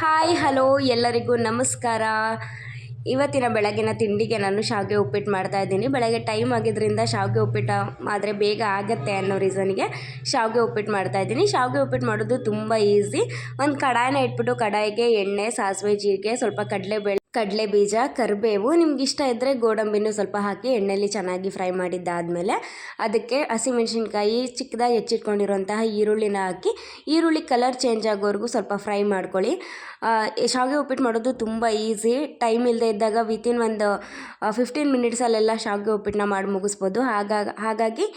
Hi, hello, ಎಲ್ಲರಿಗೂ ನಮಸ್ಕಾರ. ಇವತ್ತಿನ ಬೆಳಗಿನ ತಿಂಡಿಗೆ ನಾನು ಶಾವಿಗೆ ಉಪ್ಪಿಟ್ಟು ಮಾಡ್ತಾ ಇದ್ದೀನಿ. ಬೆಳಗ್ಗೆ ಟೈಮ್ ಆಗಿದ್ದರಿಂದ ಶಾವಿಗೆ ಉಪ್ಪಿಟ್ಟು ಆದರೆ ಬೇಗ ಆಗುತ್ತೆ ಅನ್ನೋ ರೀಸನ್ಗೆ ಶಾವಿಗೆ ಉಪ್ಪಿಟ್ಟು ಮಾಡ್ತಾ ಇದ್ದೀನಿ. ಶಾವಿಗೆ ಉಪ್ಪಿಟ್ಟು ಮಾಡೋದು ತುಂಬ ಈಸಿ. ಒಂದು ಕಡಾಯಿನ ಇಟ್ಬಿಟ್ಟು ಕಡಾಯಿಗೆ ಎಣ್ಣೆ, ಸಾಸಿವೆ, ಜೀರಿಗೆ, ಸ್ವಲ್ಪ ಕಡಲೆಬೇಳೆ ಕಡಲೆ ಬೀಜ ಕರಿಬೇವು ನಿಮ್ಗೆ ಇಷ್ಟ ಇದ್ದರೆ ಗೋಡಂಬಿನೂ ಸ್ವಲ್ಪ ಹಾಕಿ ಎಣ್ಣೆಯಲ್ಲಿ ಚೆನ್ನಾಗಿ ಫ್ರೈ ಮಾಡಿದ್ದಾದಮೇಲೆ ಅದಕ್ಕೆ ಹಸಿಮೆಣ್ಸಿನ್ಕಾಯಿ ಚಿಕ್ಕದಾಗಿ ಹೆಚ್ಚಿಟ್ಕೊಂಡಿರುವಂತಹ ಈರುಳ್ಳಿನ ಹಾಕಿ, ಈರುಳ್ಳಿ ಕಲರ್ ಚೇಂಜ್ ಆಗೋವರೆಗೂ ಸ್ವಲ್ಪ ಫ್ರೈ ಮಾಡ್ಕೊಳ್ಳಿ. ಶಾವಿಗೆ ಉಪ್ಪಿಟ್ಟು ಮಾಡೋದು ತುಂಬ ಈಸಿ ಟೈಮ್ ಇಲ್ಲದೆ ಇದ್ದಾಗ ವಿತಿನ್ ಒಂದು ಫಿಫ್ಟೀನ್ ಮಿನಿಟ್ಸಲ್ಲೆಲ್ಲ ಶಾವಿಗೆ ಉಪ್ಪಿಟ್ಟನ್ನ ಮಾಡಿ ಮುಗಿಸ್ಬೋದು. ಹಾಗಾಗಿ ಹಾಗಾಗಿ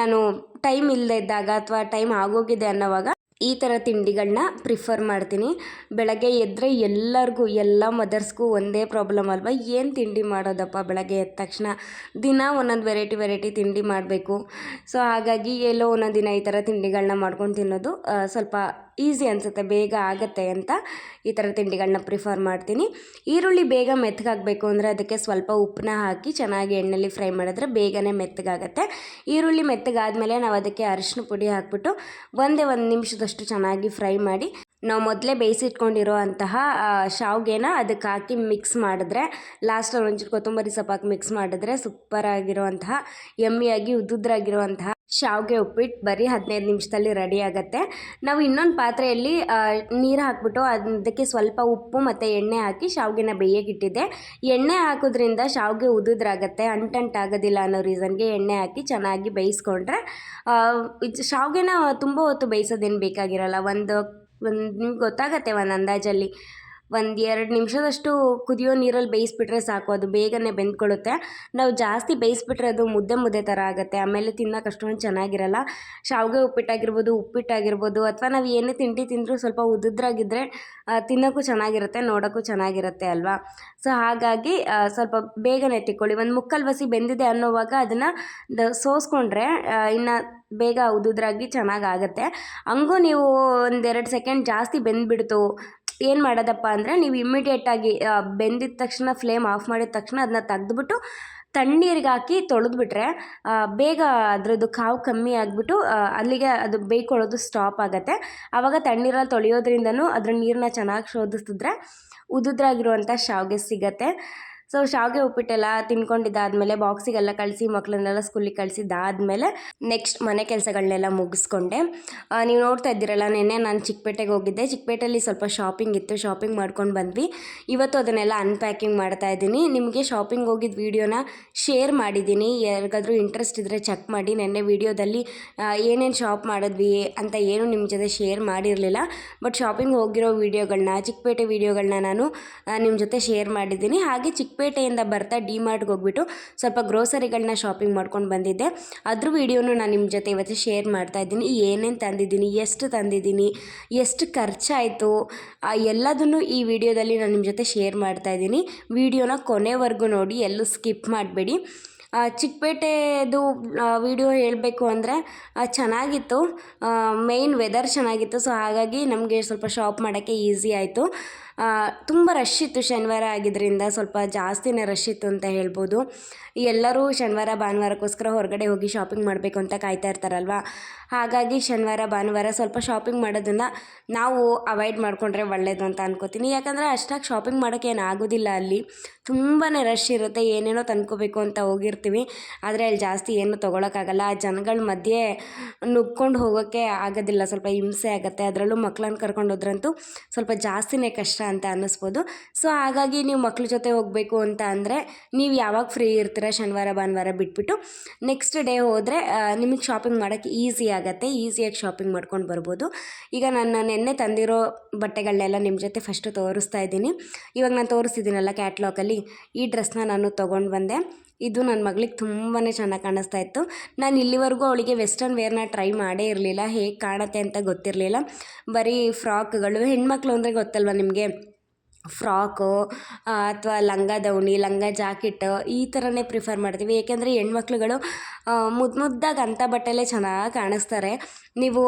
ನಾನು ಟೈಮ್ ಇಲ್ಲದೆ ಇದ್ದಾಗ ಅಥವಾ ಟೈಮ್ ಆಗೋಗಿದೆ ಅನ್ನೋವಾಗ ಈ ಥರ ತಿಂಡಿಗಳನ್ನ ಪ್ರಿಫರ್ ಮಾಡ್ತೀನಿ. ಬೆಳಗ್ಗೆ ಎದ್ದರೆ ಎಲ್ಲರಿಗೂ, ಎಲ್ಲ ಮದರ್ಸ್ಗೂ ಒಂದೇ ಪ್ರಾಬ್ಲಮ್ ಅಲ್ವಾ? ಏನು ತಿಂಡಿ ಮಾಡೋದಪ್ಪ ಬೆಳಗ್ಗೆ ಎದ್ದ ತಕ್ಷಣ? ದಿನ ಒಂದೊಂದು ವೆರೈಟಿ ವೆರೈಟಿ ತಿಂಡಿ ಮಾಡಬೇಕು. ಸೊ, ಹಾಗಾಗಿ ಎಲ್ಲೋ ಒಂದೊಂದು ದಿನ ಈ ಥರ ತಿಂಡಿಗಳನ್ನ ಮಾಡ್ಕೊಂಡು ತಿನ್ನೋದು ಸ್ವಲ್ಪ ಈಸಿ ಅನಿಸುತ್ತೆ, ಬೇಗ ಆಗುತ್ತೆ ಅಂತ ಈ ಥರ ತಿಂಡಿಗಳನ್ನ ಪ್ರಿಫರ್ ಮಾಡ್ತೀನಿ. ಈರುಳ್ಳಿ ಬೇಗ ಮೆತ್ತಗಾಗಬೇಕು ಅಂದರೆ ಅದಕ್ಕೆ ಸ್ವಲ್ಪ ಉಪ್ಪನ್ನ ಹಾಕಿ ಚೆನ್ನಾಗಿ ಎಣ್ಣೆಲಿ ಫ್ರೈ ಮಾಡಿದ್ರೆ ಬೇಗನೆ ಮೆತ್ತಗಾಗತ್ತೆ ಈರುಳ್ಳಿ ಮೆತ್ತಗಾದ್ಮೇಲೆ ನಾವು ಅದಕ್ಕೆ ಅರಿಶಿನ ಪುಡಿ ಹಾಕ್ಬಿಟ್ಟು ಒಂದೇ ಒಂದು ನಿಮಿಷದಷ್ಟು ಚೆನ್ನಾಗಿ ಫ್ರೈ ಮಾಡಿ, ನಾವು ಮೊದಲೇ ಬೇಯಿಸಿಟ್ಕೊಂಡಿರೋ ಅಂತಹ ಶಾವ್ಗೆನ ಅದಕ್ಕೆ ಹಾಕಿ ಮಿಕ್ಸ್ ಮಾಡಿದ್ರೆ ಲಾಸ್ಟಲ್ಲಿ ಒಂಚೂರು ಕೊತ್ತಂಬರಿ ಸೊಪ್ಪು ಮಿಕ್ಸ್ ಮಾಡಿದ್ರೆ ಸೂಪರಾಗಿರುವಂತಹ ಎಮ್ಮಿಯಾಗಿ ಯಮ್ಮಿಯಾಗಿ ಉದ್ದುದ್ರಾಗಿರುವಂತಹ ಶಾವ್ಗೆ ಉಪ್ಪಿಟ್ಟು ಬರೀ ಹದಿನೈದು ನಿಮಿಷದಲ್ಲಿ ರೆಡಿ ಆಗುತ್ತೆ. ನಾವು ಇನ್ನೊಂದು ಪಾತ್ರೆಯಲ್ಲಿ ನೀರು ಹಾಕ್ಬಿಟ್ಟು ಅದಕ್ಕೆ ಸ್ವಲ್ಪ ಉಪ್ಪು ಮತ್ತು ಎಣ್ಣೆ ಹಾಕಿ ಶಾವಿಗೆನ ಬೇಯಗಿಟ್ಟಿದ್ದೆ. ಎಣ್ಣೆ ಹಾಕೋದ್ರಿಂದ ಶಾವಿಗೆ ಉದುದ್ರಾಗತ್ತೆ ಅಂಟಂಟಾಗೋದಿಲ್ಲ ಅನ್ನೋ ರೀಸನ್ಗೆ ಎಣ್ಣೆ ಹಾಕಿ ಚೆನ್ನಾಗಿ ಬೇಯಿಸ್ಕೊಂಡ್ರೆ ಶಾವಿಗೆನ ತುಂಬ ಹೊತ್ತು ಬೇಯಿಸೋದೇನು ಬೇಕಾಗಿರಲ್ಲ? ಒಂದು ಒಂದು, ನಿಮ್ಗೆ ಗೊತ್ತಾಗತ್ತೆ ಒಂದು ಅಂದಾಜಲ್ಲಿ. ಒಂದು ಎರಡು ನಿಮಿಷದಷ್ಟು ಕುದಿಯೋ ನೀರಲ್ಲಿ ಬೇಯಿಸ್ಬಿಟ್ರೆ ಸಾಕು, ಅದು ಬೇಗನೆ ಬೆಂದ್ಕೊಳ್ಳುತ್ತೆ. ನಾವು ಜಾಸ್ತಿ ಬೇಯಿಸ್ಬಿಟ್ರೆ ಅದು ಮುದ್ದೆ ಮುದ್ದೆ ಥರ ಆಗುತ್ತೆ. ಆಮೇಲೆ ತಿನ್ನೋಕೆ ಅಷ್ಟೊಂದು ಚೆನ್ನಾಗಿರಲ್ಲ. ಶಾವಿಗೆ ಉಪ್ಪಿಟ್ಟಾಗಿರ್ಬೋದು ಉಪ್ಪಿಟ್ಟಾಗಿರ್ಬೋದು, ಅಥವಾ ನಾವು ಏನೇ ತಿಂಡಿ ತಿಂದರೂ ಸ್ವಲ್ಪ ಉದುದ್ರಾಗಿದ್ದರೆ ತಿನ್ನೋಕ್ಕೂ ಚೆನ್ನಾಗಿರುತ್ತೆ, ನೋಡೋಕ್ಕೂ ಚೆನ್ನಾಗಿರುತ್ತೆ ಅಲ್ವಾ? ಸೊ, ಹಾಗಾಗಿ ಸ್ವಲ್ಪ ಬೇಗನೆ ಎತ್ತಿಕೊಳ್ಳಿ ಒಂದು ಮುಕ್ಕಲ್ ಬಸಿ ಬೆಂದಿದೆ ಅನ್ನೋವಾಗ ಅದನ್ನು ಸೋಸ್ಕೊಂಡ್ರೆ ಇನ್ನು ಬೇಗ ಉದುದ್ರಾಗಿ ಚೆನ್ನಾಗಾಗತ್ತೆ ಹಂಗೂ ನೀವು ಒಂದೆರಡು ಸೆಕೆಂಡ್ ಜಾಸ್ತಿ ಬೆಂದ್ಬಿಡ್ತು ಏನು ಮಾಡೋದಪ್ಪ ಅಂದರೆ ನೀವು ಇಮ್ಮಿಡಿಯೇಟಾಗಿ ಬೆಂದಿದ ತಕ್ಷಣ ಫ್ಲೇಮ್ ಆಫ್ ಮಾಡಿದ ತಕ್ಷಣ ಅದನ್ನ ತೆಗೆದುಬಿಟ್ಟು ತಣ್ಣೀರಿಗೆ ಹಾಕಿ ತೊಳೆದ್ಬಿಟ್ರೆ ಬೇಗ ಅದರದ್ದು ಕಾವು ಕಮ್ಮಿ ಆಗಿಬಿಟ್ಟು ಅಲ್ಲಿಗೆ ಅದು ಬೇಯ್ಕೊಳ್ಳೋದು ಸ್ಟಾಪ್ ಆಗುತ್ತೆ. ಆವಾಗ ತಣ್ಣೀರಲ್ಲಿ ತೊಳೆಯೋದ್ರಿಂದನೂ ಅದರ ನೀರನ್ನ ಚೆನ್ನಾಗಿ ಶೋಧಿಸಿದ್ರೆ ಉದುದ್ರಾಗಿರುವಂಥ ಶಾವಿಗೆ ಸಿಗತ್ತೆ. ಸೊ ಶಾವಿಗೆ ಉಪ್ಪಿಟ್ಟೆಲ್ಲ ತಿನ್ಕೊಂಡಿದ್ದಾದಮೇಲೆ ಬಾಕ್ಸಿಗೆಲ್ಲ ಕಳಿಸಿ ಮಕ್ಕಳನ್ನೆಲ್ಲ ಸ್ಕೂಲಿಗೆ ಕಳಿಸಿದ್ದಾದಮೇಲೆ ನೆಕ್ಸ್ಟ್ ಮನೆ ಕೆಲಸಗಳನ್ನೆಲ್ಲ ಮುಗಿಸ್ಕೊಂಡೆ. ನೀವು ನೋಡ್ತಾ ಇದ್ದೀರಲ್ಲ, ನಿನ್ನೆ ನಾನು ಚಿಕ್ಕಪೇಟೆಗೆ ಹೋಗಿದ್ದೆ. ಚಿಕ್ಕಪೇಟೆಯಲ್ಲಿ ಸ್ವಲ್ಪ ಶಾಪಿಂಗ್ ಇತ್ತು. ಶಾಪಿಂಗ್ ಮಾಡ್ಕೊಂಡು ಬಂದ್ವಿ. ಇವತ್ತು ಅದನ್ನೆಲ್ಲ ಅನ್ಪ್ಯಾಕಿಂಗ್ ಮಾಡ್ತಾ ಇದ್ದೀನಿ. ನಿಮಗೆ ಶಾಪಿಂಗ್ ಹೋಗಿದ್ದ ವೀಡಿಯೋನ ಶೇರ್ ಮಾಡಿದ್ದೀನಿ. ಯಾರಿಗಾದ್ರೂ ಇಂಟ್ರೆಸ್ಟ್ ಇದ್ದರೆ ಚೆಕ್ ಮಾಡಿ. ನೆನ್ನೆ ವೀಡಿಯೋದಲ್ಲಿ ಏನೇನು ಶಾಪ್ ಮಾಡಿದ್ವಿ ಅಂತ ಏನು ನಿಮ್ಮ ಜೊತೆ ಶೇರ್ ಮಾಡಿರಲಿಲ್ಲ. ಬಟ್ ಶಾಪಿಂಗ್ ಹೋಗಿರೋ ವೀಡಿಯೋಗಳನ್ನ ಚಿಕ್ಕಪೇಟೆ ವೀಡಿಯೋಗಳನ್ನ ನಾನು ನಿಮ್ಮ ಜೊತೆ ಶೇರ್ ಮಾಡಿದ್ದೀನಿ. ಹಾಗೆ ಚಿಕ್ಕಪೇಟೆಯಿಂದ ಬರ್ತಾ ಡಿ ಮಾರ್ಟ್ಗೆ ಹೋಗ್ಬಿಟ್ಟು ಸ್ವಲ್ಪ ಗ್ರೋಸರಿಗಳನ್ನ ಶಾಪಿಂಗ್ ಮಾಡ್ಕೊಂಡು ಬಂದಿದ್ದೆ. ಅದ್ರ ವೀಡಿಯೋನ ನಾನು ನಿಮ್ಮ ಜೊತೆ ಇವತ್ತು ಶೇರ್ ಮಾಡ್ತಾ ಇದ್ದೀನಿ. ಏನೇನು ತಂದಿದ್ದೀನಿ, ಎಷ್ಟು ತಂದಿದ್ದೀನಿ, ಎಷ್ಟು ಖರ್ಚಾಯಿತು ಎಲ್ಲದನ್ನು ಈ ವಿಡಿಯೋದಲ್ಲಿ ನಾನು ನಿಮ್ಮ ಜೊತೆ ಶೇರ್ ಮಾಡ್ತಾ ಇದ್ದೀನಿ. ವಿಡಿಯೋನ ಕೊನೆವರೆಗೂ ನೋಡಿ, ಎಲ್ಲೂ ಸ್ಕಿಪ್ ಮಾಡಬೇಡಿ. ಚಿಕ್ಕಪೇಟೆದು ವಿಡಿಯೋ ಹೇಳಬೇಕು ಅಂದರೆ ಚೆನ್ನಾಗಿತ್ತು. ಮೇಯ್ನ್ ವೆದರ್ ಚೆನ್ನಾಗಿತ್ತು. ಸೊ ಹಾಗಾಗಿ ನಮಗೆ ಸ್ವಲ್ಪ ಶಾಪ್ ಮಾಡೋಕ್ಕೆ ಈಸಿ ಆಯಿತು. ತುಂಬ ರಶ್ ಇತ್ತು ಶನಿವಾರ ಆಗಿದ್ದರಿಂದ ಸ್ವಲ್ಪ ಜಾಸ್ತಿನೇ ರಶ್ ಇತ್ತು ಅಂತ ಹೇಳ್ಬೋದು. ಎಲ್ಲರೂ ಶನಿವಾರ, ಭಾನುವಾರಕ್ಕೋಸ್ಕರ ಹೊರಗಡೆ ಹೋಗಿ ಶಾಪಿಂಗ್ ಮಾಡಬೇಕು ಅಂತ ಕಾಯ್ತಾ ಇರ್ತಾರಲ್ವ? ಹಾಗಾಗಿ ಶನಿವಾರ, ಭಾನುವಾರ ಸ್ವಲ್ಪ ಶಾಪಿಂಗ್ ಮಾಡೋದನ್ನು ನಾವು ಅವಾಯ್ಡ್ ಮಾಡಿಕೊಂಡ್ರೆ ಒಳ್ಳೆಯದು ಅಂತ ಅನ್ಕೋತೀನಿ. ಯಾಕಂದರೆ ಅಷ್ಟಾಗಿ ಶಾಪಿಂಗ್ ಮಾಡೋಕ್ಕೆ ಏನು ಆಗೋದಿಲ್ಲ ಅಲ್ಲಿ. ತುಂಬಾ ರಶ್ ಇರುತ್ತೆ, ಏನೇನೋ ತಂದ್ಕೋಬೇಕು ಅಂತ ಹೋಗಿರ್ತೀವಿ. ಆದರೆ ಅಲ್ಲಿ ಜಾಸ್ತಿ ಏನು ತೊಗೊಳಕ್ಕಾಗಲ್ಲ. ಆ ಜನಗಳ ಮಧ್ಯೆ ನುಗ್ಕೊಂಡು ಹೋಗೋಕ್ಕೆ ಆಗೋದಿಲ್ಲ. ಸ್ವಲ್ಪ ಹಿಂಸೆ ಆಗುತ್ತೆ. ಅದರಲ್ಲೂ ಮಕ್ಕಳನ್ನು ಕರ್ಕೊಂಡು ಹೋದ್ರಂತೂ ಸ್ವಲ್ಪ ಜಾಸ್ತಿನೇ ಕಷ್ಟ ಅಂತ ಅನ್ನಿಸ್ಬೋದು. ಸೊ ಹಾಗಾಗಿ ನೀವು ಮಕ್ಳ ಜೊತೆ ಹೋಗಬೇಕು ಅಂತ ಅಂದರೆ ನೀವು ಯಾವಾಗ ಫ್ರೀ ಇರ್ತೀರ? ಶನಿವಾರ, ಭಾನುವಾರ ಬಿಟ್ಬಿಟ್ಟು ನೆಕ್ಸ್ಟ್ ಡೇ ಹೋದರೆ ನಿಮಗೆ ಶಾಪಿಂಗ್ ಮಾಡೋಕ್ಕೆ ಈಸಿ ಆಗುತ್ತೆ. ಈಸಿಯಾಗಿ ಶಾಪಿಂಗ್ ಮಾಡ್ಕೊಂಡು ಬರ್ಬೋದು. ಈಗ ನಾನು ನೆನ್ನೆ ತಂದಿರೋ ಬಟ್ಟೆಗಳನ್ನೆಲ್ಲ ನಿಮ್ಮ ಜೊತೆ ಫಸ್ಟು ತೋರಿಸ್ತಾ ಇದ್ದೀನಿ. ಇವಾಗ ನಾನು ತೋರಿಸಿದ್ದೀನಲ್ಲ ಕ್ಯಾಟ್ಲಾಗಲ್ಲಿ ಈ ಡ್ರೆಸ್ನ ನಾನು ತೊಗೊಂಡು ಬಂದೆ. ಇದು ನನ್ನ ಮಗಳಿಗೆ ತುಂಬಾ ಚೆನ್ನಾಗಿ ಕಾಣಿಸ್ತಾ ಇತ್ತು. ನಾನು ಇಲ್ಲಿವರೆಗೂ ಅವಳಿಗೆ ವೆಸ್ಟರ್ನ್ ವೇರ್ನ ಟ್ರೈ ಮಾಡೇ ಇರಲಿಲ್ಲ. ಹೇಗೆ ಕಾಣುತ್ತೆ ಅಂತ ಗೊತ್ತಿರಲಿಲ್ಲ. ಬರೀ ಫ್ರಾಕ್ಗಳು ಹೆಣ್ಮಕ್ಳು ಅಂದರೆ ಗೊತ್ತಲ್ವ ನಿಮಗೆ? ಫ್ರಾಕು ಅಥವಾ ಲಂಗ ದಾವಣಿ ಲಂಗ ಜಾಕೆಟ್ ಈ ಥರನೇ ಪ್ರಿಫರ್ ಮಾಡ್ತೀವಿ. ಏಕೆಂದರೆ ಹೆಣ್ಮಕ್ಳುಗಳು ಮುದ್ದು ಮುದ್ದಾಗಿ ಅಂಥ ಬಟ್ಟೆಲೇ ಚೆನ್ನಾಗಿ ಕಾಣಿಸ್ತಾರೆ. ನೀವು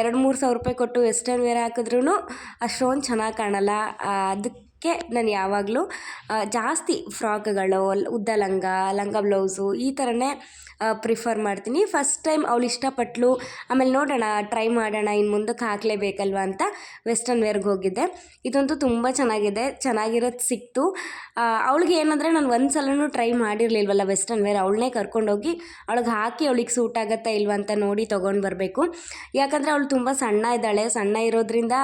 ಎರಡು ಮೂರು ಸಾವಿರ ರೂಪಾಯಿ ಕೊಟ್ಟು ವೆಸ್ಟರ್ನ್ ವೇರ್ ಹಾಕಿದ್ರೂ ಅಷ್ಟೊಂದು ಚೆನ್ನಾಗಿ ಕಾಣಲ್ಲ. ಅದಕ್ಕೆ ಕ್ಕೆ ನಾನು ಯಾವಾಗಲೂ ಜಾಸ್ತಿ ಫ್ರಾಕ್ಗಳು, ಉದ್ದ ಲಂಗ ಲಂಗ ಬ್ಲೌಸು ಈ ಥರನೇ ಪ್ರಿಫರ್ ಮಾಡ್ತೀನಿ. ಫಸ್ಟ್ ಟೈಮ್ ಅವಳು ಇಷ್ಟಪಟ್ಲು, ಆಮೇಲೆ ನೋಡೋಣ ಟ್ರೈ ಮಾಡೋಣ ಇನ್ನು ಮುಂದಕ್ಕೆ ಹಾಕಲೇಬೇಕಲ್ವ ಅಂತ ವೆಸ್ಟರ್ನ್ ವೇರ್ಗೆ ಹೋಗಿದ್ದೆ. ಇದಂತೂ ತುಂಬ ಚೆನ್ನಾಗಿದೆ, ಚೆನ್ನಾಗಿರೋದು ಸಿಕ್ತು. ಅವಳಿಗೆ ಏನಂದರೆ ನಾನು ಒಂದು ಸಲನೂ ಟ್ರೈ ಮಾಡಿರಲಿಲ್ವಲ್ಲ ವೆಸ್ಟರ್ನ್ ವೇರ್ ಅವಳನ್ನೇ ಕರ್ಕೊಂಡೋಗಿ ಅವಳಿಗೆ ಹಾಕಿ ಅವಳಿಗೆ ಸೂಟ್ ಆಗುತ್ತಾ ಇಲ್ವಾ ಅಂತ ನೋಡಿ ತೊಗೊಂಡು ಬರಬೇಕು. ಯಾಕಂದರೆ ಅವಳು ತುಂಬ ಸಣ್ಣ ಇದ್ದಾಳೆ, ಸಣ್ಣ ಇರೋದ್ರಿಂದ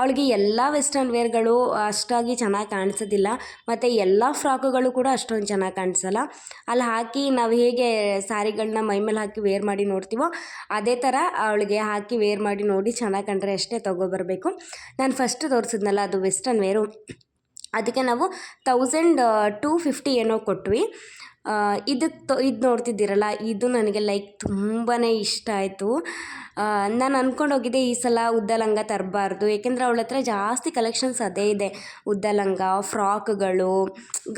ಅವಳಿಗೆ ಎಲ್ಲ ವೆಸ್ಟರ್ನ್ ವೇರ್ಗಳು ಅಷ್ಟಾಗಿ ಚೆನ್ನಾಗಿ ಕಾಣಿಸೋದಿಲ್ಲ. ಮತ್ತು ಎಲ್ಲ ಫ್ರಾಕುಗಳು ಕೂಡ ಅಷ್ಟೊಂದು ಚೆನ್ನಾಗಿ ಕಾಣಿಸಲ್ಲ. ಅಲ್ಲಿ ಹಾಕಿ ನಾವು ಹೇಗೆ ಸ್ಯಾರಿಗಳನ್ನ ಮೈ ಮೇಲೆ ಹಾಕಿ ವೇರ್ ಮಾಡಿ ನೋಡ್ತೀವೋ ಅದೇ ಥರ ಅವಳಿಗೆ ಹಾಕಿ ವೇರ್ ಮಾಡಿ ನೋಡಿ ಚೆನ್ನಾಗಿ ಕಂಡ್ರೆ ಅಷ್ಟೇ ತೊಗೊಬರ್ಬೇಕು. ನಾನು ಫಸ್ಟ್ ತೋರಿಸಿದ್ನಲ್ಲ ಅದು ವೆಸ್ಟರ್ನ್ ವೇರು ಅದಕ್ಕೆ ನಾವು ತೌಸಂಡ್ ಟೂ ಫಿಫ್ಟಿ ಏನೋ ಕೊಟ್ವಿ. ಇದಕ್ಕೆ ತೊ ಇದು ನೋಡ್ತಿದ್ದೀರಲ್ಲ, ಇದು ನನಗೆ ಲೈಕ್ ತುಂಬಾ ಇಷ್ಟ ಆಯಿತು. ನಾನು ಅಂದ್ಕೊಂಡು ಹೋಗಿದ್ದೆ ಈ ಸಲ ಉದ್ದ ಲಂಗ ತರಬಾರ್ದು, ಏಕೆಂದರೆ ಅವಳ ಹತ್ರ ಜಾಸ್ತಿ ಕಲೆಕ್ಷನ್ಸ್ ಅದೇ ಇದೆ. ಉದ್ದ ಲಂಗ ಫ್ರಾಕ್ಗಳು,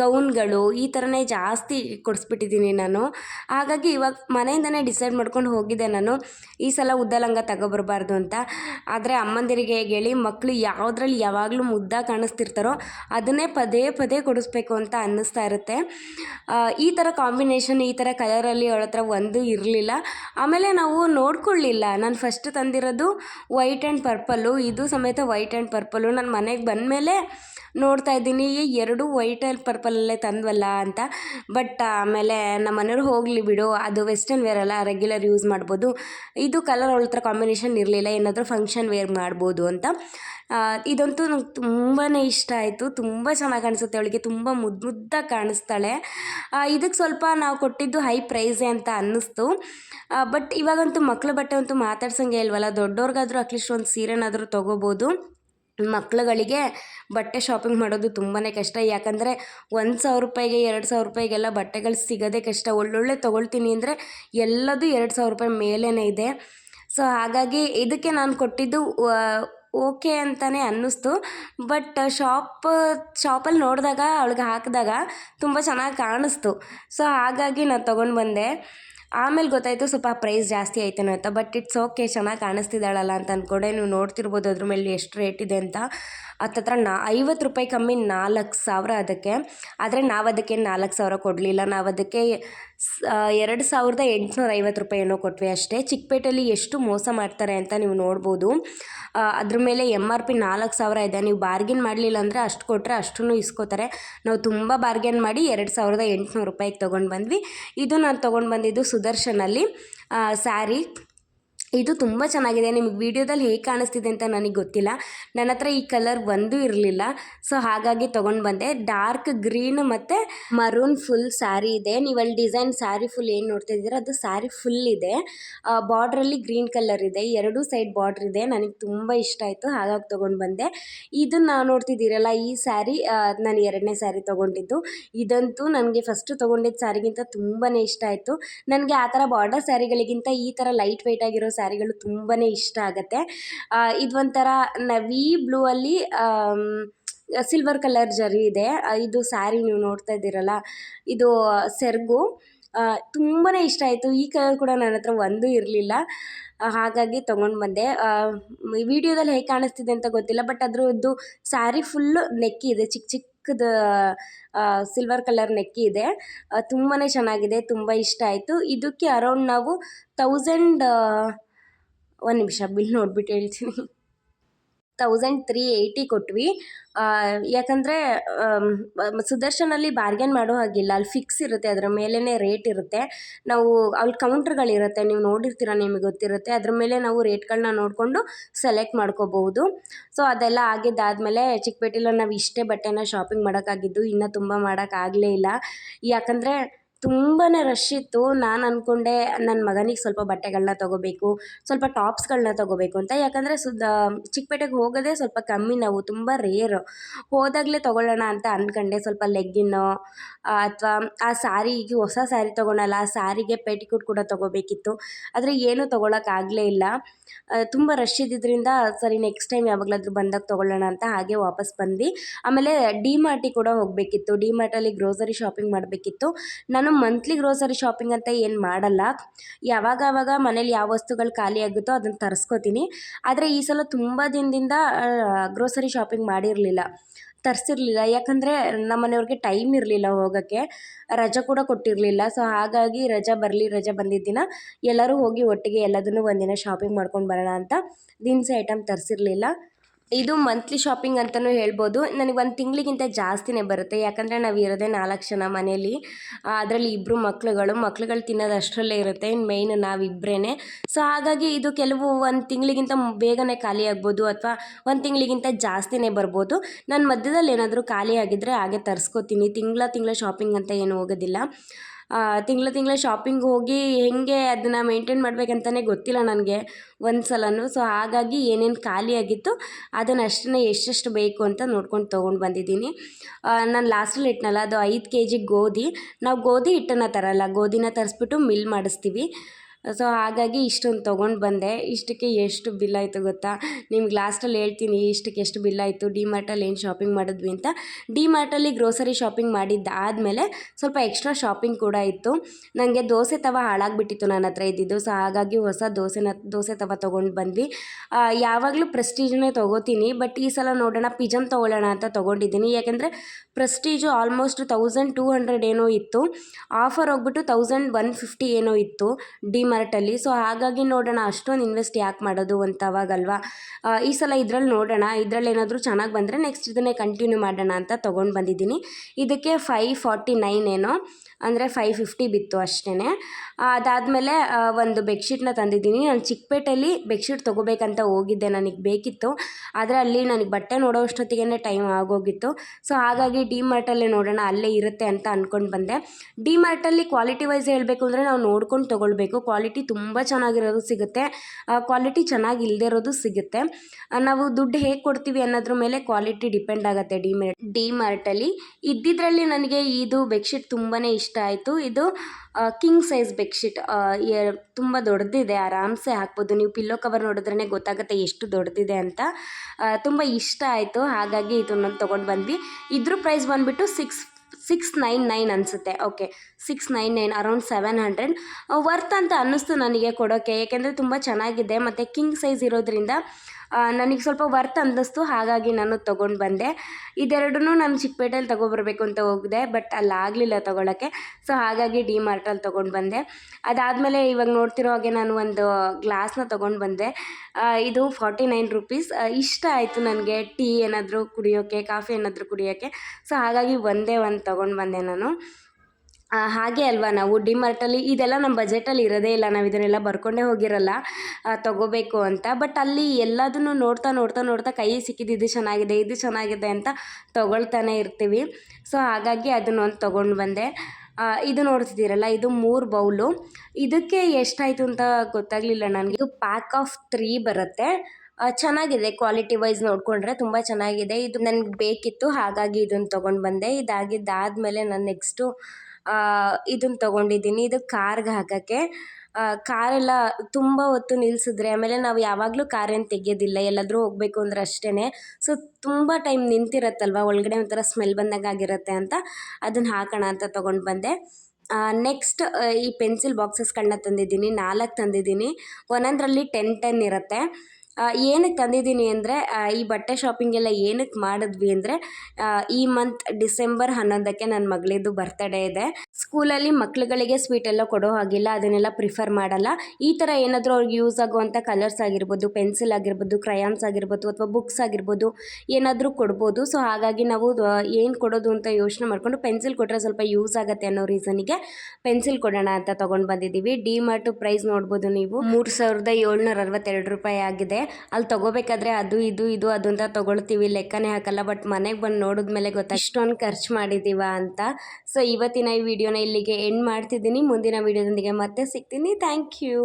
ಗೌನ್ಗಳು, ಈ ಥರನೇ ಜಾಸ್ತಿ ಕೊಡಿಸ್ಬಿಟ್ಟಿದ್ದೀನಿ ನಾನು. ಹಾಗಾಗಿ ಇವಾಗ ಮನೆಯಿಂದನೇ ಡಿಸೈಡ್ ಮಾಡ್ಕೊಂಡು ಹೋಗಿದ್ದೆ ನಾನು, ಈ ಸಲ ಉದ್ದ ಲಂಗ ತಗೊಬರ್ಬಾರ್ದು ಅಂತ. ಆದರೆ ಅಮ್ಮಂದಿರಿಗೆ ಹೇಳಿ ಮಕ್ಕಳು ಯಾವುದ್ರಲ್ಲಿ ಯಾವಾಗಲೂ ಮುದ್ದ ಕಾಣಿಸ್ತಿರ್ತಾರೋ ಅದನ್ನೇ ಪದೇ ಪದೇ ಕೊಡಿಸ್ಬೇಕು ಅಂತ ಅನ್ನಿಸ್ತಾ ಇರುತ್ತೆ. ಈ ಥರ ಕಾಂಬಿನೇಷನ್ ಈ ಥರ ಕಲರಲ್ಲಿ ಅವಳ ಹತ್ರ ಒಂದು ಇರಲಿಲ್ಲ. ಆಮೇಲೆ ನಾವು ನೋಡ್ಕೊಳ್ಳಿಲ್ಲ. ನಾನು ಫಸ್ಟ್ ತಂದಿರೋದು ವೈಟ್ ಆ್ಯಂಡ್ ಪರ್ಪಲ್ಲು ಇದು ಸಮೇತ ವೈಟ್ ಆ್ಯಂಡ್ ಪರ್ಪಲ್ಲು ನಾನು ಮನೆಗೆ ಬಂದಮೇಲೆ ನೋಡ್ತಾ ಇದ್ದೀನಿ. ಎರಡು ವೈಟ್ ಆ್ಯಂಡ್ ಪರ್ಪಲಲ್ಲೇ ತಂದ್ವಲ್ಲ ಅಂತ. ಬಟ್ ಆಮೇಲೆ ನಮ್ಮ ಮನೆಯವ್ರು ಹೋಗಲಿ ಬಿಡು. ಅದು ವೆಸ್ಟರ್ನ್ ವೇರ್ ಅಲ್ಲ ರೆಗ್ಯುಲರ್ ಯೂಸ್ ಮಾಡ್ಬೋದು. ಇದು ಕಲರ್ ಅವಳ ಹತ್ರ ಕಾಂಬಿನೇಷನ್ ಇರಲಿಲ್ಲ. ಏನಾದರೂ ಫಂಕ್ಷನ್ ವೇರ್ ಮಾಡ್ಬೋದು ಅಂತ. ಇದಂತೂ ನಂಗೆ ತುಂಬಾ ಇಷ್ಟ ಆಯಿತು. ತುಂಬ ಚೆನ್ನಾಗಿ ಕಾಣಿಸುತ್ತೆ ಅವಳಿಗೆ. ತುಂಬ ಮುದ್ದು ಮುದ್ದಾಗಿ ಕಾಣಿಸ್ತಾಳೆ. ಇದಕ್ಕೆ ಸ್ವಲ್ಪ ನಾವು ಕೊಟ್ಟಿದ್ದು ಹೈ ಪ್ರೈಸೇ ಅಂತ ಅನ್ನಿಸ್ತು. ಬಟ್ ಇವಾಗಂತೂ ಮಕ್ಳ ಬಟ್ಟೆ ಅಂತೂ ಮಾತಾಡ್ಸಂಗೆ ಇಲ್ವಲ್ಲ? ದೊಡ್ಡವ್ರಿಗಾದ್ರೂ ಅಟ್ಲೀಸ್ಟ್ ಒಂದು ಸೀರೆನಾದರೂ ತೊಗೋಬೋದು. ಮಕ್ಳುಗಳಿಗೆ ಬಟ್ಟೆ ಶಾಪಿಂಗ್ ಮಾಡೋದು ತುಂಬಾ ಕಷ್ಟ. ಯಾಕಂದರೆ ಒಂದು ಸಾವಿರ ರೂಪಾಯಿಗೆ ಎರಡು ಸಾವಿರ ರೂಪಾಯಿಗೆಲ್ಲ ಬಟ್ಟೆಗಳು ಸಿಗೋದೇ ಕಷ್ಟ. ಒಳ್ಳೊಳ್ಳೆ ತೊಗೊಳ್ತೀನಿ ಅಂದರೆ ಎಲ್ಲದೂ ಎರಡು ಸಾವಿರ ರೂಪಾಯಿ ಮೇಲೇ ಇದೆ. ಸೊ ಹಾಗಾಗಿ ಇದಕ್ಕೆ ನಾನು ಕೊಟ್ಟಿದ್ದು ಓಕೆ ಅಂತಲೇ ಅನ್ನಿಸ್ತು. ಬಟ್ ಶಾಪ್, ಶಾಪಲ್ಲಿ ನೋಡಿದಾಗ ಅವಳಿಗೆ ಹಾಕಿದಾಗ ತುಂಬ ಚೆನ್ನಾಗಿ ಕಾಣಿಸ್ತು. ಸೊ ಹಾಗಾಗಿ ನಾನು ತೊಗೊಂಡು ಬಂದೆ. ಆಮೇಲೆ ಗೊತ್ತಾಯಿತು ಸ್ವಲ್ಪ ಪ್ರೈಸ್ ಜಾಸ್ತಿ ಆಯ್ತೇನೋ ಅಂತ. ಬಟ್ ಇಟ್ಸ್ ಓಕೆ, ಚೆನ್ನಾಗಿ ಕಾಣಿಸ್ತಿದ್ದಾಳಲ್ಲ ಅಂತ ಅಂದ್ಕೊಂಡೆ. ನೀವು ನೋಡ್ತಿರ್ಬೋದು ಅದ್ರ ಮೇಲೆ ಎಷ್ಟು ರೇಟ್ ಇದೆ ಅಂತ. ಹತ್ತತ್ರ ನಾ, ಐವತ್ತು ರೂಪಾಯಿ ಕಮ್ಮಿ ನಾಲ್ಕು ಸಾವಿರ ಅದಕ್ಕೆ. ಆದರೆ ನಾವು ಅದಕ್ಕೆ ನಾಲ್ಕು ಸಾವಿರ ಕೊಡಲಿಲ್ಲ. ನಾವು ಅದಕ್ಕೆ ಎರಡು ಸಾವಿರದ ಎಂಟುನೂರ ಐವತ್ತು ರೂಪಾಯಿ ಏನೋ ಕೊಟ್ವಿ ಅಷ್ಟೇ. ಚಿಕ್ಕಪೇಟೆಯಲ್ಲಿ ಎಷ್ಟು ಮೋಸ ಮಾಡ್ತಾರೆ ಅಂತ ನೀವು ನೋಡ್ಬೋದು. ಅದ್ರ ಮೇಲೆ ಎಂ ಆರ್ ಪಿ ನಾಲ್ಕು ಸಾವಿರ ಇದೆ. ನೀವು ಬಾರ್ಗೇನ್ ಮಾಡಲಿಲ್ಲ ಅಂದರೆ ಅಷ್ಟು ಕೊಟ್ಟರೆ ಅಷ್ಟೂ ಇಸ್ಕೋತಾರೆ. ನಾವು ತುಂಬ ಬಾರ್ಗೇನ್ ಮಾಡಿ ಎರಡು ಸಾವಿರದ ಎಂಟುನೂರು ರೂಪಾಯಿಗೆ ತೊಗೊಂಡು ಬಂದ್ವಿ. ಇದು ನಾನು ತೊಗೊಂಡು ಬಂದಿದ್ದು ಸುದರ್ಶನಲ್ಲಿ ಸ್ಯಾರಿ ಇದು ತುಂಬ ಚೆನ್ನಾಗಿದೆ. ನಿಮಗೆ ವಿಡಿಯೋದಲ್ಲಿ ಹೇಗೆ ಕಾಣಿಸ್ತಿದೆ ಅಂತ ನನಗೆ ಗೊತ್ತಿಲ್ಲ. ನನ್ನ ಹತ್ರ ಈ ಕಲರ್ ಒಂದೂ ಇರಲಿಲ್ಲ. ಸೊ ಹಾಗಾಗಿ ತೊಗೊಂಡು ಬಂದೆ. ಡಾರ್ಕ್ ಗ್ರೀನ್ ಮತ್ತು ಮರೂನ್ ಫುಲ್ ಸ್ಯಾರಿ ಇದೆ. ನೀವು ಅಲ್ಲಿ ಡಿಸೈನ್ ಸ್ಯಾರಿ ಫುಲ್ ಏನು ನೋಡ್ತಾ ಇದ್ದೀರಾ? ಅದು ಸ್ಯಾರಿ ಫುಲ್ ಇದೆ. ಬಾರ್ಡ್ರಲ್ಲಿ ಗ್ರೀನ್ ಕಲರ್ ಇದೆ. ಎರಡೂ ಸೈಡ್ ಬಾರ್ಡ್ರ್ ಇದೆ. ನನಗೆ ತುಂಬ ಇಷ್ಟ ಆಯಿತು. ಹಾಗಾಗಿ ತೊಗೊಂಡು ಬಂದೆ. ಇದನ್ನು ನಾವು ನೋಡ್ತಿದ್ದೀರಲ್ಲ, ಈ ಸ್ಯಾರಿ ನಾನು ಎರಡನೇ ಸ್ಯಾರಿ ತೊಗೊಂಡಿದ್ದು. ಇದಂತೂ ನನಗೆ ಫಸ್ಟು ತೊಗೊಂಡಿದ್ದ ಸ್ಯಾರಿಗಿಂತ ತುಂಬಾ ಇಷ್ಟ ಆಯಿತು. ನನಗೆ ಆ ಥರ ಬಾರ್ಡರ್ ಸ್ಯಾರಿಗಳಿಗಿಂತ ಈ ಥರ ಲೈಟ್ ವೆಯ್ಟ್ ಆಗಿರೋ ಸ್ಯಾರಿಗಳು ತುಂಬಾ ಇಷ್ಟ ಆಗುತ್ತೆ. ಇದು ಒಂಥರ ನವಿ, ಬ್ಲೂ ಅಲ್ಲಿ ಸಿಲ್ವರ್ ಕಲರ್ ಜರಿ ಇದೆ. ಇದು ಸ್ಯಾರಿ ನೀವು ನೋಡ್ತಾ ಇದ್ದೀರಲ್ಲ, ಇದು ಸೆರಗು. ತುಂಬಾ ಇಷ್ಟ ಆಯಿತು. ಈ ಕಲರ್ ಕೂಡ ನನ್ನ ಹತ್ರ ಒಂದೂ ಇರಲಿಲ್ಲ. ಹಾಗಾಗಿ ತೊಗೊಂಡು ಬಂದೆ. ವಿಡಿಯೋದಲ್ಲಿ ಹೇಗೆ ಕಾಣಿಸ್ತಿದೆ ಅಂತ ಗೊತ್ತಿಲ್ಲ, ಬಟ್ ಅದ್ರದ್ದು ಸ್ಯಾರಿ ಫುಲ್ಲು ನೆಕ್ಕಿ ಇದೆ. ಚಿಕ್ಕ ಚಿಕ್ಕದ ಸಿಲ್ವರ್ ಕಲರ್ ನೆಕ್ಕಿ ಇದೆ. ತುಂಬಾ ಚೆನ್ನಾಗಿದೆ, ತುಂಬ ಇಷ್ಟ ಆಯಿತು. ಇದಕ್ಕೆ ಅರೌಂಡ್ ನಾವು ತೌಸಂಡ್ ಒಂದು ನಿಮಿಷ ಬಿಲ್ ನೋಡ್ಬಿಟ್ಟು ಹೇಳ್ತೀನಿ. ತೌಸಂಡ್ ತ್ರೀ ಏಯ್ಟಿ ಕೊಟ್ವಿ. ಯಾಕಂದರೆ ಸುದರ್ಶನಲ್ಲಿ ಬಾರ್ಗೇನ್ ಮಾಡೋ ಹಾಗಿಲ್ಲ. ಅಲ್ಲಿ ಫಿಕ್ಸ್ ಇರುತ್ತೆ, ಅದರ ಮೇಲೇ ರೇಟ್ ಇರುತ್ತೆ. ನಾವು, ಅಲ್ಲಿ ಕೌಂಟ್ರ್ಗಳಿರುತ್ತೆ ನೀವು ನೋಡಿರ್ತೀರ, ನಿಮಗೆ ಗೊತ್ತಿರುತ್ತೆ. ಅದ್ರ ಮೇಲೆ ನಾವು ರೇಟ್ಗಳನ್ನ ನೋಡಿಕೊಂಡು ಸೆಲೆಕ್ಟ್ ಮಾಡ್ಕೋಬಹುದು. ಸೊ ಅದೆಲ್ಲ ಆಗಿದ್ದಾದಮೇಲೆ ಚಿಕ್ಕಪೇಟೆಲಿ ನಾವು ಇಷ್ಟೇ ಬಟ್ಟೆನ ಶಾಪಿಂಗ್ ಮಾಡೋಕ್ಕಾಗಿದ್ದು, ಇನ್ನೂ ತುಂಬ ಮಾಡೋಕ್ಕಾಗಲೇ ಇಲ್ಲ. ಯಾಕಂದರೆ ತುಂಬಾ ರಶ್ ಇತ್ತು. ನಾನು ಅಂದ್ಕೊಂಡೆ ನನ್ನ ಮಗನಿಗೆ ಸ್ವಲ್ಪ ಬಟ್ಟೆಗಳನ್ನ ತೊಗೋಬೇಕು, ಸ್ವಲ್ಪ ಟಾಪ್ಸ್ಗಳನ್ನ ತೊಗೋಬೇಕು ಅಂತ. ಯಾಕಂದರೆ ಸುದ ಚಿಕ್ಕಪೇಟೆಗೆ ಹೋಗೋದೇ ಸ್ವಲ್ಪ ಕಮ್ಮಿ ನಾವು, ತುಂಬ ರೇರ್ ಹೋದಾಗಲೇ ತೊಗೊಳ್ಳೋಣ ಅಂತ ಅಂದ್ಕೊಂಡೆ ಸ್ವಲ್ಪ ಲೆಗ್ಗಿನ್ನು ಅಥವಾ ಆ ಸ್ಯಾರಿಗೆ ಹೊಸ ಸ್ಯಾರಿ ತೊಗೊಳಲ್ಲ, ಆ ಸ್ಯಾರಿಗೆ ಪೇಟಿಕೋಟ್ ಕೂಡ ತೊಗೋಬೇಕಿತ್ತು. ಆದರೆ ಏನೂ ತೊಗೊಳಕ್ಕಾಗಲೇ ಇಲ್ಲ. ತುಂಬ ರಶ್ ಇದ್ದಿದ್ದರಿಂದ ಸರಿ ನೆಕ್ಸ್ಟ್ ಟೈಮ್ ಯಾವಾಗಲಾದರೂ ಬಂದಾಗ ತೊಗೊಳ್ಳೋಣ ಅಂತ ಹಾಗೆ ವಾಪಸ್ ಬಂದ್ವಿ. ಆಮೇಲೆ ಡಿ ಮಾರ್ಟಿಗೆ ಕೂಡ ಹೋಗಬೇಕಿತ್ತು. ಡಿ ಮಾರ್ಟಲ್ಲಿ ಗ್ರೋಸರಿ ಶಾಪಿಂಗ್ ಮಾಡಬೇಕಿತ್ತು. ನಾನು ಮಂತ್ಲಿ ಗ್ರೋಸರಿ ಶಾಪಿಂಗ್ ಅಂತ ಏನು ಮಾಡಲ್ಲ. ಯಾವಾಗ ಆವಾಗ ಮನೇಲಿ ಯಾವ ವಸ್ತುಗಳು ಖಾಲಿ ಆಗುತ್ತೋ ಅದನ್ನು ತರಿಸ್ಕೋತೀನಿ. ಆದರೆ ಈ ಸಲ ತುಂಬ ದಿನದಿಂದ ಗ್ರೋಸರಿ ಶಾಪಿಂಗ್ ಮಾಡಿರಲಿಲ್ಲ. ತರಿಸಿರ್ಲಿಲ್ಲ. ಯಾಕಂದರೆ ನಮ್ಮ ಮನೆಯವ್ರಿಗೆ ಟೈಮ್ ಇರಲಿಲ್ಲ ಹೋಗೋಕ್ಕೆ. ರಜೆ ಕೂಡ ಕೊಟ್ಟಿರಲಿಲ್ಲ. ಸೊ ಹಾಗಾಗಿ ರಜೆ ಬರಲಿ, ರಜೆ ಬಂದಿದ್ದ ದಿನ ಎಲ್ಲರೂ ಹೋಗಿ ಒಟ್ಟಿಗೆ ಎಲ್ಲದನ್ನೂ ಒಂದಿನ ಶಾಪಿಂಗ್ ಮಾಡ್ಕೊಂಡು ಬರೋಣ ಅಂತ ದಿನಸಿ ಐಟಮ್ ತರಿಸಿರ್ಲಿಲ್ಲ. ಇದು ಮಂತ್ಲಿ ಶಾಪಿಂಗ್ ಅಂತಲೂ ಹೇಳ್ಬೋದು. ನನಗೆ ಒಂದು ತಿಂಗಳಿಗಿಂತ ಜಾಸ್ತಿನೇ ಬರುತ್ತೆ. ಯಾಕಂದರೆ ನಾವು ಇರೋದೇ ನಾಲ್ಕು ಜನ ಮನೇಲಿ. ಅದರಲ್ಲಿ ಇಬ್ಬರು ಮಕ್ಕಳುಗಳು ಮಕ್ಳುಗಳು ತಿನ್ನೋದು ಅಷ್ಟರಲ್ಲೇ ಇರುತ್ತೆ. ಇನ್ನು ಮೇಯ್ನ್ ನಾವಿಬ್ಬರೇ ಸೊ ಹಾಗಾಗಿ ಇದು ಕೆಲವು ಒಂದು ತಿಂಗಳಿಗಿಂತ ಬೇಗನೆ ಖಾಲಿ ಆಗ್ಬೋದು ಅಥವಾ ಒಂದು ತಿಂಗಳಿಗಿಂತ ಜಾಸ್ತಿನೇ ಬರ್ಬೋದು. ನಾನು ಮಧ್ಯದಲ್ಲಿ ಏನಾದರೂ ಖಾಲಿ ಆಗಿದ್ದರೆ ಹಾಗೆ ತರಿಸ್ಕೋತೀನಿ. ತಿಂಗಳ ತಿಂಗಳ ಶಾಪಿಂಗ್ ಅಂತ ಏನು ಹೋಗೋದಿಲ್ಲ. ತಿಂಗಳ ತಿಂಗಳ ಶಾಪಿಂಗ್ ಹೋಗಿ ಹೇಗೆ ಅದನ್ನು ಮೇಂಟೈನ್ ಮಾಡಬೇಕಂತಲೇ ಗೊತ್ತಿಲ್ಲ ನನಗೆ ಒಂದು ಸಲವೂ ಸೊ ಹಾಗಾಗಿ ಏನೇನು ಖಾಲಿಯಾಗಿತ್ತು ಅದನ್ನು ಅಷ್ಟನ್ನೇ ಎಷ್ಟೆಷ್ಟು ಬೇಕು ಅಂತ ನೋಡ್ಕೊಂಡು ತೊಗೊಂಡು ಬಂದಿದ್ದೀನಿ. ನಾನು ಲಾಸ್ಟಲ್ಲಿ ಇಟ್ಟನಲ್ಲ ಅದು ಐದು ಕೆ ಜಿ ಗೋಧಿ. ನಾವು ಗೋಧಿ ಹಿಟ್ಟನ್ನು ತರಲ್ಲ, ಗೋಧಿನ ತರಿಸ್ಬಿಟ್ಟು ಮಿಲ್ ಮಾಡಿಸ್ತೀವಿ. ಸೊ ಹಾಗಾಗಿ ಇಷ್ಟೊಂದು ತೊಗೊಂಡು ಬಂದೆ. ಇಷ್ಟಕ್ಕೆ ಎಷ್ಟು ಬಿಲ್ ಆಯಿತು ಗೊತ್ತಾ? ನಿಮ್ಗೆ ಲಾಸ್ಟಲ್ಲಿ ಹೇಳ್ತೀನಿ, ಇಷ್ಟಕ್ಕೆ ಎಷ್ಟು ಬಿಲ್ ಆಯಿತು? ಡಿ ಮಾರ್ಟಲ್ಲಿ ಏನು ಶಾಪಿಂಗ್ ಮಾಡಿದ್ವಿ ಅಂತ. ಡಿ ಮಾರ್ಟಲ್ಲಿ ಗ್ರೋಸರಿ ಶಾಪಿಂಗ್ ಮಾಡಿದ್ದಾದಮೇಲೆ ಸ್ವಲ್ಪ ಎಕ್ಸ್ಟ್ರಾ ಶಾಪಿಂಗ್ ಕೂಡ ಇತ್ತು. ನನಗೆ ದೋಸೆ ತವ ಹಾಳಾಗಿಬಿಟ್ಟಿತ್ತು ನನ್ನ ಹತ್ರ ಇದ್ದಿದ್ದು. ಸೊ ಹಾಗಾಗಿ ಹೊಸ ದೋಸೆನ, ದೋಸೆ ತವ ತೊಗೊಂಡು ಬಂದ್ವಿ. ಯಾವಾಗಲೂ ಪ್ರೆಸ್ಟೀಜನ್ನೇ ತೊಗೋತೀನಿ ಬಟ್ ಈ ಸಲ ನೋಡೋಣ ಪಿಜಮ್ ತೊಗೊಳ್ಳೋಣ ಅಂತ ತೊಗೊಂಡಿದ್ದೀನಿ. ಯಾಕೆಂದರೆ Prestige almost thousand two hundred ಏನೋ ಇತ್ತು. ಆಫರ್ ಹೋಗ್ಬಿಟ್ಟು ತೌಸಂಡ್ ಒನ್ ಫಿಫ್ಟಿ ಏನೋ ಇತ್ತು. ಡಿ ಮಾರ್ಟಲ್ಲಿ. ಸೊ ಹಾಗಾಗಿ ನೋಡೋಣ ಅಷ್ಟೊಂದು ಇನ್ವೆಸ್ಟ್ ಯಾಕೆ ಮಾಡೋದು ಅಂತ ಅವಾಗಲ್ವಾ? ಈ ಸಲ ಇದ್ರಲ್ಲಿ ನೋಡೋಣ. ಇದರಲ್ಲಿ ಏನಾದರೂ ಚೆನ್ನಾಗಿ ಬಂದರೆ ನೆಕ್ಸ್ಟ್ ಇದನ್ನೇ ಕಂಟಿನ್ಯೂ ಮಾಡೋಣ ಅಂತ ತೊಗೊಂಡು ಬಂದಿದ್ದೀನಿ. ಇದಕ್ಕೆ ಫೈವ್ ಫಾರ್ಟಿ ನೈನ್ ಏನೋ. ಅಂದರೆ ಫೈವ್ ಫಿಫ್ಟಿ ಬಿತ್ತು ಅಷ್ಟೇ ಅದಾದಮೇಲೆ ಒಂದು ಬೆಡ್ಶೀಟ್ನ ತಂದಿದ್ದೀನಿ. ನಾನು ಚಿಕ್ಕಪೇಟೆಯಲ್ಲಿ ಬೆಡ್ಶೀಟ್ ತೊಗೋಬೇಕಂತ ಹೋಗಿದ್ದೆ ನನಗೆ ಬೇಕಿತ್ತು. ಆದರೆ ಅಲ್ಲಿ ನನಗೆ ಬಟ್ಟೆ ನೋಡೋ ಅಷ್ಟೊತ್ತಿಗೆ ಟೈಮ್ ಆಗೋಗಿತ್ತು. ಸೊ ಹಾಗಾಗಿ ಡಿ ಮಾರ್ಟಲ್ಲೇ ನೋಡೋಣ, ಅಲ್ಲೇ ಇರುತ್ತೆ ಅಂತ ಅಂದ್ಕೊಂಡು ಬಂದೆ. ಡಿ ಮಾರ್ಟಲ್ಲಿ ಕ್ವಾಲಿಟಿ ವೈಸ್ ಹೇಳಬೇಕು ಅಂದರೆ ನಾವು ನೋಡ್ಕೊಂಡು ತೊಗೊಳ್ಬೇಕು. ಕ್ವಾಲಿಟಿ ತುಂಬ ಚೆನ್ನಾಗಿರೋದು ಸಿಗುತ್ತೆ. ಕ್ವಾಲಿಟಿ ಚೆನ್ನಾಗಿ ಇಲ್ಲದೆ ಇರೋದು ಸಿಗುತ್ತೆ. ನಾವು ದುಡ್ಡು ಹೇಗೆ ಕೊಡ್ತೀವಿ ಅನ್ನೋದ್ರ ಮೇಲೆ ಕ್ವಾಲಿಟಿ ಡಿಪೆಂಡ್ ಆಗುತ್ತೆ ಡಿ ಮೇ ಡಿ ಮಾರ್ಟಲ್ಲಿ ಇದ್ದಿದ್ರಲ್ಲಿ ನನಗೆ ಇದು ಬೆಡ್ಶೀಟ್ ತುಂಬಾ ಇಷ್ಟ ಆಯಿತು. ಇದು ಕಿಂಗ್ ಸೈಜ್ ಬೆಡ್ಶೀಟ್. ತುಂಬ ದೊಡ್ಡದಿದೆ. ಆರಾಮ್ಸೆ ಹಾಕ್ಬೋದು. ನೀವು ಪಿಲ್ಲೋ ಕವರ್ ನೋಡಿದ್ರೇ ಗೊತ್ತಾಗುತ್ತೆ ಎಷ್ಟು ದೊಡ್ಡದಿದೆ ಅಂತ. ತುಂಬ ಇಷ್ಟ ಆಯಿತು. ಹಾಗಾಗಿ ಇದನ್ನು ತೊಗೊಂಡು ಬಂದ್ವಿ. ಇದ್ರ ಪ್ರೈಸ್ ಬಂದುಬಿಟ್ಟು ಸಿಕ್ಸ್ ಸಿಕ್ಸ್ ನೈನ್ ನೈನ್ ಅನಿಸುತ್ತೆ. Okay six nine nine around seven hundred worth ಅಂತ ಅನ್ನಿಸ್ತು ನನಗೆ ಕೊಡೋಕ್ಕೆ ಏಕೆಂದರೆ ತುಂಬ ಚೆನ್ನಾಗಿದೆ. ಮತ್ತು ಕಿಂಗ್ ಸೈಜ್ ಇರೋದ್ರಿಂದ ನನಗೆ ಸ್ವಲ್ಪ ವರ್ತ್ ಅನ್ನಿಸ್ತು. ಹಾಗಾಗಿ ನಾನು ತೊಗೊಂಡು ಬಂದೆ. ಇದೆರಡೂ ನಾನು ಚಿಕ್ಕಪೇಟೆಯಲ್ಲಿ ತೊಗೊಬರ್ಬೇಕು ಅಂತ ಹೋಗಿದೆ. ಬಟ್ ಅಲ್ಲಿ ಆಗಲಿಲ್ಲ ತೊಗೊಳಕ್ಕೆ. ಸೊ ಹಾಗಾಗಿ ಡಿ ಮಾರ್ಟಲ್ಲಿ ತೊಗೊಂಡು ಬಂದೆ. ಅದಾದಮೇಲೆ ಇವಾಗ ನೋಡ್ತಿರೋ ಹಾಗೆ ನಾನು ಒಂದು ಗ್ಲಾಸ್ನ ತೊಗೊಂಡು ಬಂದೆ. ಇದು ಫಾರ್ಟಿ ನೈನ್ ರುಪೀಸ್ ಇಷ್ಟ ಆಯಿತು ನನಗೆ. ಟೀ ಏನಾದರೂ ಕುಡಿಯೋಕ್ಕೆ ಕಾಫಿ ಏನಾದರೂ ಕುಡಿಯೋಕ್ಕೆ ಸೊ ಹಾಗಾಗಿ ಒಂದೇ ಒಂದು ತೊಗೊಂಡು ಬಂದೆ ನಾನು. ಹಾಗೆ ಅಲ್ವಾ ನಾವು ಡಿಮಾರ್ಟಲ್ಲಿ ಇದೆಲ್ಲ ನಮ್ಮ ಬಜೆಟಲ್ಲಿ ಇರೋದೇ ಇಲ್ಲ, ನಾವು ಇದನ್ನೆಲ್ಲ ಬರ್ಕೊಂಡೇ ಹೋಗಿರಲ್ಲ ತೊಗೋಬೇಕು ಅಂತ. ಬಟ್ ಅಲ್ಲಿ ಎಲ್ಲದನ್ನು ನೋಡ್ತಾ ನೋಡ್ತಾ ನೋಡ್ತಾ ಕೈ ಸಿಕ್ಕಿದ್ದು ಇದು ಚೆನ್ನಾಗಿದೆ ಇದು ಚೆನ್ನಾಗಿದೆ ಅಂತ ತೊಗೊಳ್ತಾನೆ ಇರ್ತೀವಿ. ಸೊ ಹಾಗಾಗಿ ಅದನ್ನು ಒಂದು ತೊಗೊಂಡು ಬಂದೆ. ಇದು ನೋಡ್ತಿದ್ದೀರಲ್ಲ, ಇದು ಮೂರು ಬೌಲು. ಇದಕ್ಕೆ ಎಷ್ಟಾಯಿತು ಅಂತ ಗೊತ್ತಾಗಲಿಲ್ಲ ನನಗೆ. ಇದು ಪ್ಯಾಕ್ ಆಫ್ ತ್ರೀ ಬರುತ್ತೆ. ಚೆನ್ನಾಗಿದೆ ಕ್ವಾಲಿಟಿ ವೈಸ್ ನೋಡಿಕೊಂಡ್ರೆ ತುಂಬ ಚೆನ್ನಾಗಿದೆ. ಇದು ನನಗೆ ಬೇಕಿತ್ತು, ಹಾಗಾಗಿ ಇದನ್ನು ತೊಗೊಂಡು ಬಂದೆ. ಇದಾಗಿದ್ದಾದಮೇಲೆ ನಾನು ನೆಕ್ಸ್ಟು ಇದನ್ನು ತೊಗೊಂಡಿದ್ದೀನಿ. ಇದು ಕಾರ್ಗೆ ಹಾಕೋಕ್ಕೆ. ಕಾರೆಲ್ಲ ತುಂಬ ಹೊತ್ತು ನಿಲ್ಲಿಸಿದ್ರೆ ಆಮೇಲೆ ನಾವು ಯಾವಾಗಲೂ ಕಾರೇನು ತೆಗೆಯೋದಿಲ್ಲ, ಎಲ್ಲಾದರೂ ಹೋಗಬೇಕು ಅಂದ್ರೆ ಅಷ್ಟೇ ಸೊ ತುಂಬ ಟೈಮ್ ನಿಂತಿರತ್ತಲ್ವ? ಒಳಗಡೆ ಒಂಥರ ಸ್ಮೆಲ್ ಬಂದಾಗ ಆಗಿರುತ್ತೆ ಅಂತ ಅದನ್ನು ಹಾಕೋಣ ಅಂತ ತೊಗೊಂಡು ಬಂದೆ. ನೆಕ್ಸ್ಟ್ ಈ ಪೆನ್ಸಿಲ್ ಬಾಕ್ಸಸ್ಗಳನ್ನ ತಂದಿದ್ದೀನಿ, ನಾಲ್ಕು ತಂದಿದ್ದೀನಿ. ಒಂದೊಂದರಲ್ಲಿ ಟೆನ್ ಟೆನ್ ಇರುತ್ತೆ. ಏನಕ್ಕೆ ತಂದಿದ್ದೀನಿ ಅಂದರೆ ಈ ಬಟ್ಟೆ ಶಾಪಿಂಗೆಲ್ಲ ಏನಕ್ಕೆ ಮಾಡಿದ್ವಿ ಅಂದರೆ ಈ ಮಂತ್ ಡಿಸೆಂಬರ್ ಹನ್ನೊಂದಕ್ಕೆ ನನ್ನ ಮಗಳಿದ್ದು ಬರ್ತಡೇ ಇದೆ. ಸ್ಕೂಲಲ್ಲಿ ಮಕ್ಳುಗಳಿಗೆ ಸ್ವೀಟ್ ಎಲ್ಲ ಕೊಡೋ ಹಾಗಿಲ್ಲ, ಅದನ್ನೆಲ್ಲ ಪ್ರಿಫರ್ ಮಾಡಲ್ಲ. ಈ ಥರ ಏನಾದರೂ ಅವ್ರಿಗೆ ಯೂಸ್ ಆಗುವಂಥ ಕಲರ್ಸ್ ಆಗಿರ್ಬೋದು ಪೆನ್ಸಿಲ್ ಆಗಿರ್ಬೋದು ಕ್ರಯಾನ್ಸ್ ಆಗಿರ್ಬೋದು ಅಥವಾ ಬುಕ್ಸ್ ಆಗಿರ್ಬೋದು ಏನಾದರೂ ಕೊಡ್ಬೋದು. ಸೊ ಹಾಗಾಗಿ ನಾವು ಏನು ಕೊಡೋದು ಅಂತ ಯೋಚನೆ ಮಾಡಿಕೊಂಡು ಪೆನ್ಸಿಲ್ ಕೊಟ್ಟರೆ ಸ್ವಲ್ಪ ಯೂಸ್ ಆಗುತ್ತೆ ಅನ್ನೋ ರೀಸನಿಗೆ ಪೆನ್ಸಿಲ್ ಕೊಡೋಣ ಅಂತ ತೊಗೊಂಡು ಬಂದಿದ್ದೀವಿ. ಡಿ ಮಾರ್ಟು ಪ್ರೈಸ್ ನೋಡ್ಬೋದು ನೀವು. ಮೂರು ಸಾವಿರದ ಏಳ್ನೂರ ಅರವತ್ತೆರಡು ರೂಪಾಯಿ ಆಗಿದೆ. ಅಲ್ಲಿ ತಗೋಬೇಕಾದ್ರೆ ಅದು, ಇದು ಇದು, ಅದು ಅಂತ ತಗೊಳ್ತೀವಿ. ಲೆಕ್ಕನೇ ಹಾಕಲ್ಲ ಬಟ್ ಮನೆಗೆ ಬಂದು ನೋಡಿದ್ಮೇಲೆ ಗೊತ್ತಾ ಇಷ್ಟೊಂದು ಖರ್ಚು ಮಾಡಿದ್ದೀವ ಅಂತ. ಸೊ ಇವತ್ತಿನ ಈ ವಿಡಿಯೋನ ಇಲ್ಲಿಗೆ ಎಂಡ್ ಮಾಡ್ತಿದ್ದೀನಿ. ಮುಂದಿನ ವಿಡಿಯೋದೊಂದಿಗೆ ಮತ್ತೆ ಸಿಗ್ತೀನಿ. Thank you